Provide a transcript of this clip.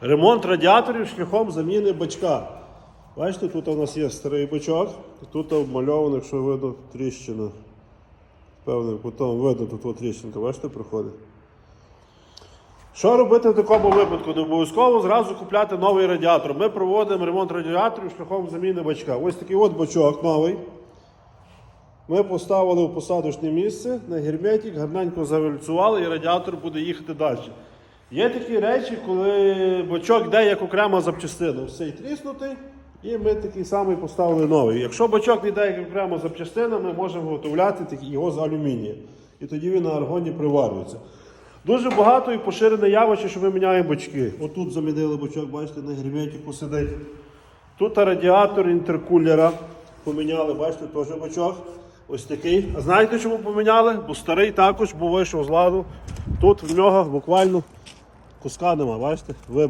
Ремонт радіаторів шляхом заміни бачка. Бачите, тут у нас є старий бачок, тут обмальовано, якщо видно, тріщина. Певно, потім видно тут тріщинка, бачите, проходить. Що робити в такому випадку? Не обов'язково зразу купляти новий радіатор. Ми проводимо ремонт радіаторів шляхом заміни бачка. Ось такий от бачок новий. Ми поставили в посадочне місце на герметик, гарненько завальцювали і радіатор буде їхати далі. Є такі речі, коли бачок йде як окрема запчастина. Ось цей тріснутий, і ми такий самий поставили новий. Якщо бачок не йде як окрема запчастина, ми можемо виготовляти його з алюмінія. І тоді він на аргоні приварюється. Дуже багато і поширене явище, що ми міняємо бачки. Отут замінили бачок, бачите, на герметику сидить. Тут радіатор інтеркулера поміняли, бачите, теж бачок. Ось такий. А знаєте, чому поміняли? Бо старий також був вийшов з ладу. Тут в нього буквально куска бачите? Вибив.